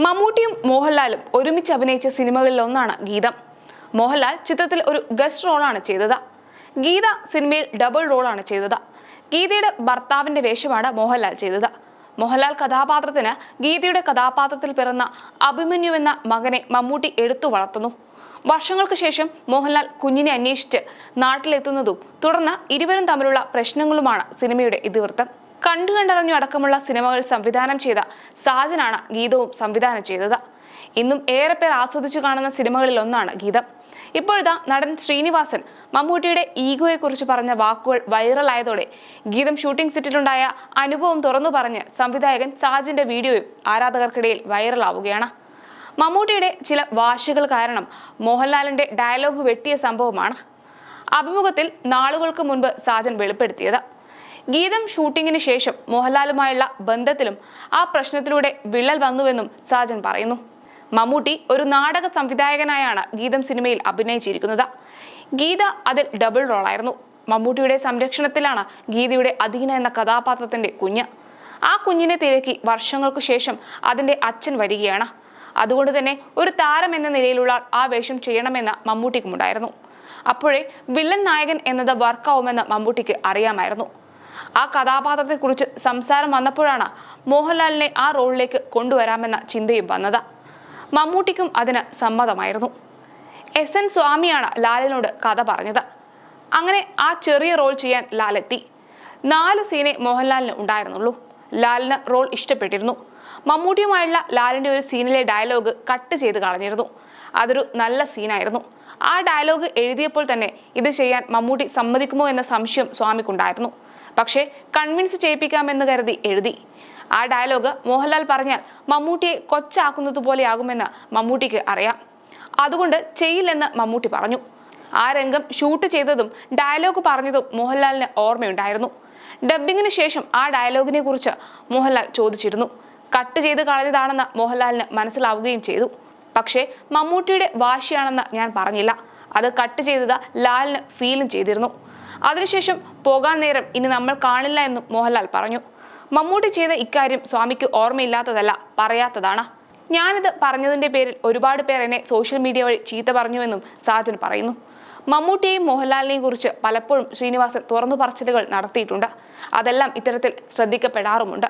മമ്മൂട്ടിയും മോഹൻലാലും ഒരുമിച്ച് അഭിനയിച്ച സിനിമകളിൽ ഒന്നാണ് ഗീതം. മോഹൻലാൽ ചിത്രത്തിൽ ഒരു ഗസ്റ്റ് റോളാണ് ചെയ്തത്. ഗീത സിനിമയിൽ ഡബിൾ റോളാണ് ചെയ്തത്. ഗീതയുടെ ഭർത്താവിന്റെ വേഷമാണ് മോഹൻലാൽ ചെയ്തത്. മോഹൻലാൽ കഥാപാത്രത്തിന് ഗീതയുടെ കഥാപാത്രത്തിൽ പിറന്ന അഭിമന്യു എന്ന മകനെ മമ്മൂട്ടി എടുത്തു വളർത്തുന്നു. വർഷങ്ങൾക്ക് ശേഷം മോഹൻലാൽ കുഞ്ഞിനെ അന്വേഷിച്ച് നാട്ടിലെത്തുന്നതും തുടർന്ന് ഇരുവരും തമ്മിലുള്ള പ്രശ്നങ്ങളുമാണ് സിനിമയുടെ ഇതിവൃത്തം. കണ്ടു കണ്ടറിഞ്ഞു അടക്കമുള്ള സിനിമകൾ സംവിധാനം ചെയ്ത സാജനാണ് ഗീതവും സംവിധാനം ചെയ്തത്. ഇന്നും ഏറെ പേർ ആസ്വദിച്ചു കാണുന്ന സിനിമകളിൽ ഒന്നാണ് ഗീതം. ഇപ്പോഴിതാ നടൻ ശ്രീനിവാസൻ മമ്മൂട്ടിയുടെ ഈഗോയെക്കുറിച്ച് പറഞ്ഞ വാക്കുകൾ വൈറലായതോടെ ഗീതം ഷൂട്ടിംഗ് സെറ്റിലുണ്ടായ അനുഭവം തുറന്നു പറഞ്ഞ് സംവിധായകൻ സാജിന്റെ വീഡിയോയും ആരാധകർക്കിടയിൽ വൈറലാവുകയാണ്. മമ്മൂട്ടിയുടെ ചില വാശികൾ കാരണം മോഹൻലാലിന്റെ ഡയലോഗ് വെട്ടിയ സംഭവമാണ്. അഭിമുഖത്തിൽ നാളുകൾക്ക് മുൻപ് സാജൻ വെളിപ്പെടുത്തിയത്. ഗീതം ഷൂട്ടിങ്ങിന് ശേഷം മോഹൻലാലുമായുള്ള ബന്ധത്തിലും ആ പ്രശ്നത്തിലൂടെ വിള്ളൽ വന്നുവെന്നും സാജൻ പറയുന്നു. മമ്മൂട്ടി ഒരു നാടക സംവിധായകനായാണ് ഗീതം സിനിമയിൽ അഭിനയിച്ചിരിക്കുന്നത്. ഗീത അതിൽ ഡബിൾ റോളായിരുന്നു മമ്മൂട്ടിയുടെ സംരക്ഷണത്തിലാണ് ഗീതയുടെ അധീന എന്ന കഥാപാത്രത്തിന്റെ കുഞ്ഞ്. ആ കുഞ്ഞിനെ തിരക്കി വർഷങ്ങൾക്കു ശേഷം അതിന്റെ അച്ഛൻ വരികയാണ്. അതുകൊണ്ട് തന്നെ ഒരു താരം എന്ന നിലയിലുള്ള ആ വേഷം ചെയ്യണമെന്ന് മമ്മൂട്ടിക്കുമുണ്ടായിരുന്നു. അപ്പോഴേ വില്ലൻ നായകൻ എന്നത് വർക്കാവുമെന്ന് മമ്മൂട്ടിക്ക് അറിയാമായിരുന്നു. ആ കഥാപാത്രത്തെക്കുറിച്ച് സംസാരം വന്നപ്പോഴാണ് മോഹൻലാലിനെ ആ റോളിലേക്ക് കൊണ്ടുവരാമെന്ന ചിന്തയും വന്നത്. മമ്മൂട്ടിക്കും അതിന് സമ്മതമായിരുന്നു. എസ് എൻ സ്വാമിയാണ് ലാലിനോട് കഥ പറഞ്ഞത്. അങ്ങനെ ആ ചെറിയ റോൾ ചെയ്യാൻ ലാലെത്തി. നാല് സീനെ മോഹൻലാലിന് ഉണ്ടായിരുന്നുള്ളൂ. ലാലിന് റോൾ ഇഷ്ടപ്പെട്ടിരുന്നു. മമ്മൂട്ടിയുമായുള്ള ലാലിന്റെ ഒരു സീനിലെ ഡയലോഗ് കട്ട് ചെയ്ത് കളഞ്ഞിരുന്നു. അതൊരു നല്ല സീനായിരുന്നു. ആ ഡയലോഗ് എഴുതിയപ്പോൾ തന്നെ ഇത് ചെയ്യാൻ മമ്മൂട്ടി സമ്മതിക്കുമോ എന്ന സംശയം സ്വാമിക്കുണ്ടായിരുന്നു. പക്ഷേ കൺവിൻസ് ചെയ്യിപ്പിക്കാമെന്ന് കരുതി എഴുതി. ആ ഡയലോഗ് മോഹൻലാൽ പറഞ്ഞാൽ മമ്മൂട്ടിയെ കൊച്ചാക്കുന്നത് പോലെയാകുമെന്ന് മമ്മൂട്ടിക്ക് അറിയാം. അതുകൊണ്ട് ചെയ്യില്ലെന്ന് മമ്മൂട്ടി പറഞ്ഞു. ആ രംഗം ഷൂട്ട് ചെയ്തതും ഡയലോഗ് പറഞ്ഞതും മോഹൻലാലിന് ഓർമ്മയുണ്ടായിരുന്നു. ഡബ്ബിങ്ങിന് ശേഷം ആ ഡയലോഗിനെ കുറിച്ച് മോഹൻലാൽ ചോദിച്ചിരുന്നു. കട്ട് ചെയ്ത് കളഞ്ഞതാണെന്ന് മോഹൻലാലിന് മനസ്സിലാവുകയും ചെയ്തു. പക്ഷേ മമ്മൂട്ടിയുടെ വാശിയാണെന്ന് ഞാൻ പറഞ്ഞില്ല. അത് കട്ട് ചെയ്തത് ലാലിന് ഫീലും ചെയ്തിരുന്നു. അതിനുശേഷം പോകാൻ നേരം ഇനി നമ്മൾ കാണില്ല എന്നും മോഹൻലാൽ പറഞ്ഞു. മമ്മൂട്ടി ചെയ്ത ഇക്കാര്യം സ്വാമിക്ക് ഓർമ്മയില്ലാത്തതല്ല പറയാത്തതാണ്. ഞാനിത് പറഞ്ഞതിന്റെ പേരിൽ ഒരുപാട് പേർ എന്നെ സോഷ്യൽ മീഡിയ വഴി ചീത്ത പറഞ്ഞുവെന്നും സാജൻ പറയുന്നു. മമ്മൂട്ടിയെയും മോഹൻലാലിനെയും കുറിച്ച് പലപ്പോഴും ശ്രീനിവാസൻ തുറന്നു പറച്ചിലുകൾ നടത്തിയിട്ടുണ്ട്. അതെല്ലാം ഇത്തരത്തിൽ ശ്രദ്ധിക്കപ്പെടാറുമുണ്ട്.